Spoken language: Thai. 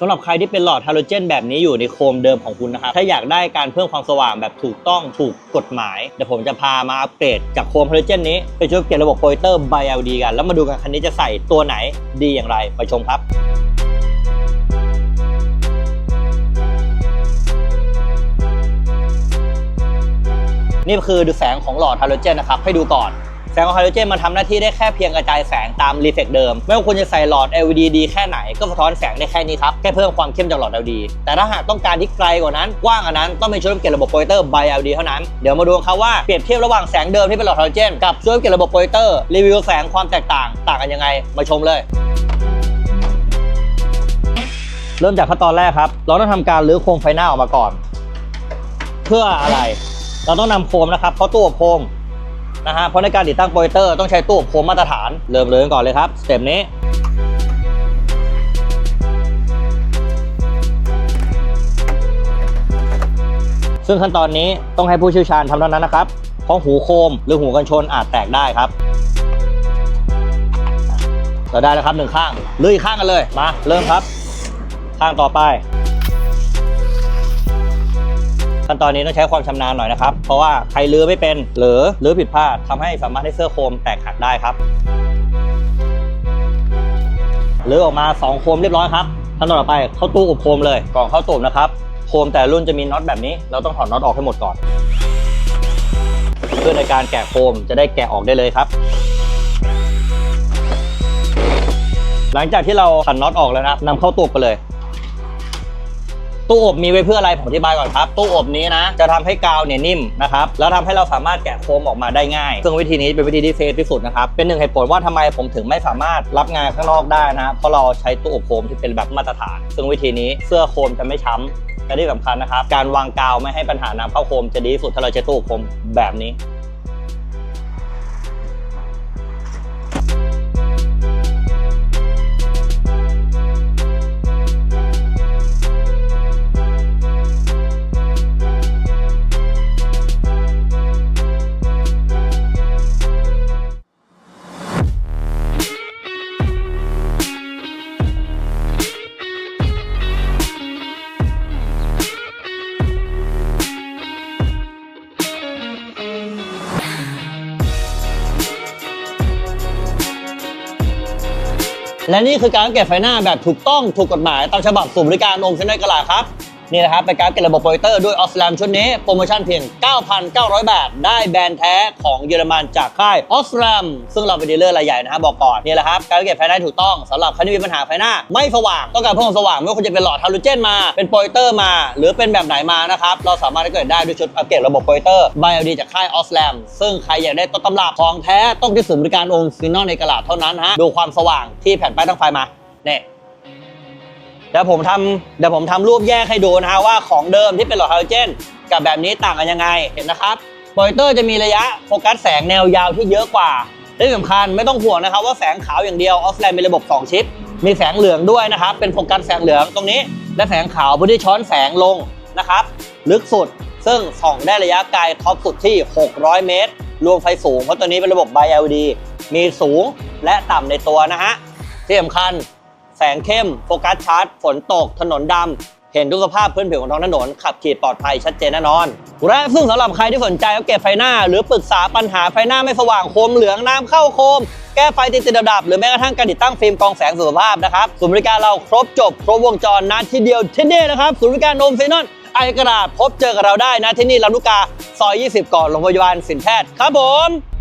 สำหรับใครที่เป็นหลอดฮาโลเจนแบบนี้อยู่ในโคมเดิมของคุณนะครับ ถ้าอยากได้การเพิ่มความสว่างแบบถูกต้องถูกกฎหมาย เดี๋ยวผมจะพามาอัปเกรดจากโคมฮาโลเจนนี้ ไปช่วยเปลี่ยนระบบโปรเจคเตอร์ by LED กัน แล้วมาดูกันคันนี้จะใส่ตัวไหนดีอย่างไรไปชมครับนี่คือดูแสงของหลอดฮาโลเจนนะครับ ให้ดูก่อน แสงของฮาโลเจนมันทำหน้าที่ได้แค่เพียงกระจายแสงตามรีเฟกเดิม ไม่ว่าคุณจะใส่หลอด LED ดีแค่ไหนก็สะท้อนแสงได้แค่นี้ครับ แค่เพิ่มความเข้มจากหลอด LED แต่ถ้าหากต้องการที่ไกลกว่านั้นกว้างกว่านั้นต้องเป็นชุดเปลี่ยระบบโปรเจคเตอร์ by LED เท่านั้น เดี๋ยวมาดูครับว่าเปรียบเทียบระหว่างแสงเดิมที่เป็นหลอดไฮาโลเจนกับชุดเปลี่ยระบบโปรเจคเตอร์รีวิวแสงความแตกต่างต่างกันยังไง มาชมเลยเริ่มจากขั้นตอนแรกครับ เราต้องทำการรื้อโคมไฟหน้าออกมาก่อน เพื่ออะไร เราต้องนำโคมนะครับ เข้าตู้อบโคม นะฮะเพราะในการติดตั้งโปรเจคเตอร์ต้องใช้ตู้อบโคมมาตรฐานเริ่มเลยก่อนเลยครับสเต็ปนี้ซึ่งขั้นตอนนี้ต้องให้ผู้เชี่ยวชาญทำเท่านั้นนะครับ เพราะหูโคมหรือหูกันชนอาจแตกได้ครับ เราได้แล้วครับหนึ่งข้างเลื่อยข้างกันเลย มา เริ่มครับ ข้างต่อไป ขั้นตอนนี้ต้องใช้ความชำนาญหน่อยนะครับ เพราะว่าใครลื้อไม่เป็นหรือลื้อผิดพลาดทำให้สามารถให้เสื้อโคมแตกหักได้ครับลื้อออกมา 2 โคมเรียบร้อยครับขั้นตอนต่อไปเข้าตู้อบโคมเลยก่อนเข้าตู้นะครับโคมแต่รุ่นจะมีน็อตแบบนี้ เราต้องถอดน็อตออกให้หมดก่อน เพื่อในการแกะโคมจะได้แกะออกได้เลยครับ หลังจากที่เราขันน็อตออกแล้วนะนำเข้าตู้ไปเลย ตู้อบมีไว้เพื่ออะไรผมอธิบายก่อนครับ ตู้อบนี้นะจะทำให้กาวเนี่ยนิ่มนะครับแล้วทำให้เราสามารถแกะโคมออกมาได้ง่ายซึ่งวิธีนี้เป็นวิธีที่เซฟที่สุดนะครับเป็นหนึ่งเหตุผลว่าทำไมผมถึงไม่สามารถรับงานข้างนอกได้นะเพราะเราใช้ตู้อบโคมที่เป็นแบบมาตรฐาน ซึ่งวิธีนี้เสื้อโคมจะไม่ช้ำและที่สำคัญนะครับการวางกาวไม่ให้ปัญหาน้ำเข้าโคมจะดีที่สุดถ้าเราใช้ตู้อบโคมแบบนี้ และนี่คือการเก็บไฟหน้าแบบถูกต้องถูกกฎหมายตามฉบับสูบบริการองค์เซนได้กระลาครับ นี่นะครับเป็นการเก็บระบบโปรเจคเตอร์ด้วยออสแลมชุดนี้ โปรโมชั่นเพียง 9,900 บาท ได้แบรนด์แท้ของเยอรมันจากค่ายออสแลมซึ่งเราเป็นดีลเลอร์รายใหญ่นะครับบอกก่อนนี่แหละครับการเก็บไฟหน้ถูกต้องสำหรับใครที่มีปัญหาไฟหน้า ไม่สว่างต้องการเพิ่มคมสว่างไม่ว่าคุณจะเป็นหลอดฮาโลเจนมาเป็นโปรเจคเตอร์มา หรือเป็นแบบไหนมานะครับเราสามารถเกิดได้ด้วยชุดอัปเกรดระบบโปรเจคเตอร์ b บ l d จากค่ายออสแลมซึ่งใครอยากได้ต้นตำรับของแท้ต้องที่ศูนย์บริการองค์ซินอลในกระลาดเท่านั้นฮะดูความสว่างที่แผ่นป้ายตั้งไฟมาเนี่ย เดี๋ยวผมทำเดี๋ยวผมทำรูปแยกให้ดูนะฮะว่าของเดิมที่เป็นหลอดไฮาโลเจน กับแบบนี้ต่างกันยังไงเห็นนะครับโปรเจคเตอร์จะมีระยะโฟกัสแสงแนวยาวที่เยอะกว่าและที่สำคัญไม่ต้องห่วงนะครับว่าแสงขาวอย่างเดียวออฟไลน์มีระบบ 2 ชิป มีแสงเหลืองด้วยนะครับ เป็นโฟกัสแสงเหลืองตรงนี้ และแสงขาวเพื่อที่ช้อนแสงลงนะครับ ลึกสุดซึ่งส่องได้ระยะไกลท็อปสุดที่ 600 เมตร รวมไฟสูงเพราะตัวนี้เป็นระบบ Bi LED มีสูงและต่ำในตัวนะฮะที่สำคัญ แสงเข้ม โฟกัสชัดฝนตก ถนนดำ เห็นทุกสภาพพื้นผิวของท้องถนน ขับขี่ปลอดภัยชัดเจนแน่นอน และซึ่งสำหรับใครที่สนใจก็เก็บไฟหน้า หรือปรึกษาปัญหาไฟหน้าไม่สว่างโคมเหลืองน้ำเข้าโคม แก้ไฟติดติดดับ หรือแม้กระทั่งการติดตั้งฟิล์มกองแสงสุขภาพนะครับศูนย์บริการเราครบจบครบวงจรนะที่เดียวที่นี่นะครับศูนย์บริการโนมเซนอนไอกระดาษพบเจอกับเราได้นะที่นี่ลำลูกกาซอย 20 ก่อนโรงพยาบาลสินแพทย์ครับผม